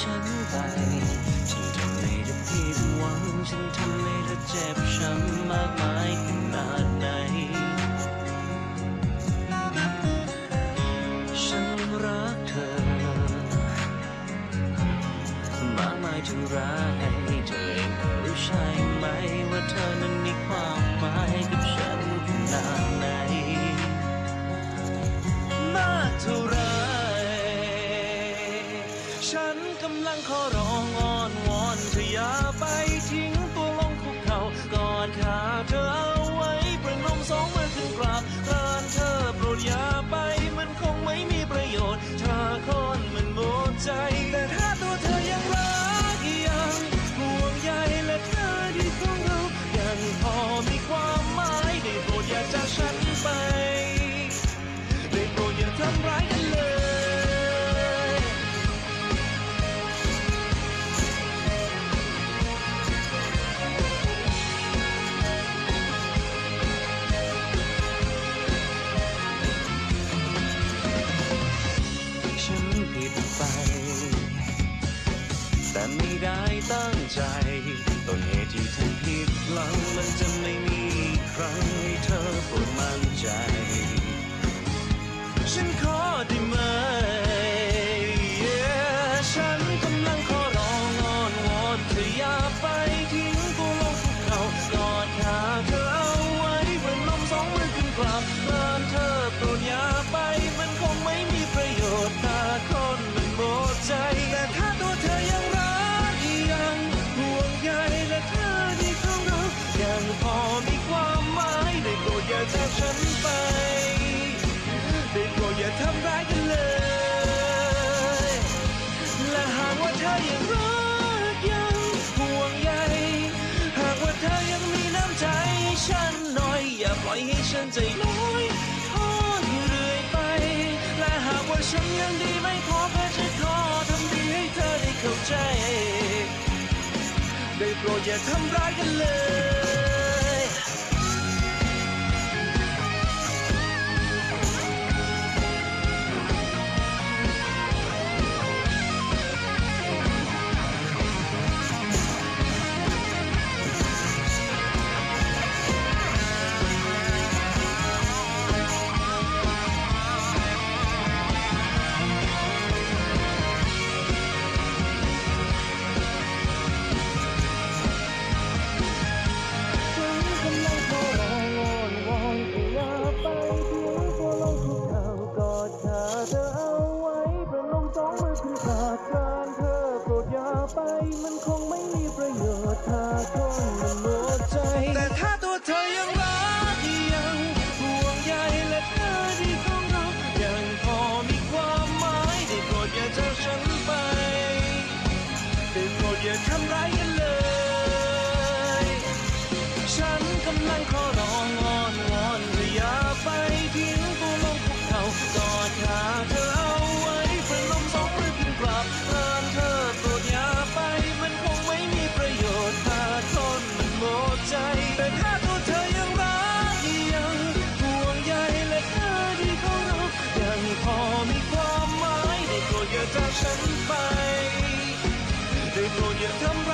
ฉันไป ฉันทำให้เธอผิดหวัง ฉันทำให้เธอเจ็บช้ำมากมายขนาดไหน 걸어 ได้ตั้งใจ ให้ฉั牲最耐，拖อยู่เรื่อยไป และหากว่าฉันยังดีไม่พอเพื่อจะขอทำดีให้เธอได้เข้าใจ ได้โปรดอย่าทำร้ายกันเลย ณขาดการเธอโปรดอย่าไป มันคงไม่มีประโยชน์ถ้าคนมันหมดใจ แต่ถ้าตัวเธอยังรักยังห่วงใยและเธอที่ของเรายังพอมีความหมายได้โปรดอย่าเจ้าฉันไปได้โปรดอย่าทำร้ายกันเลย ฉันกำลังขอ จากฉันไป ได้โปรดอย่าทำ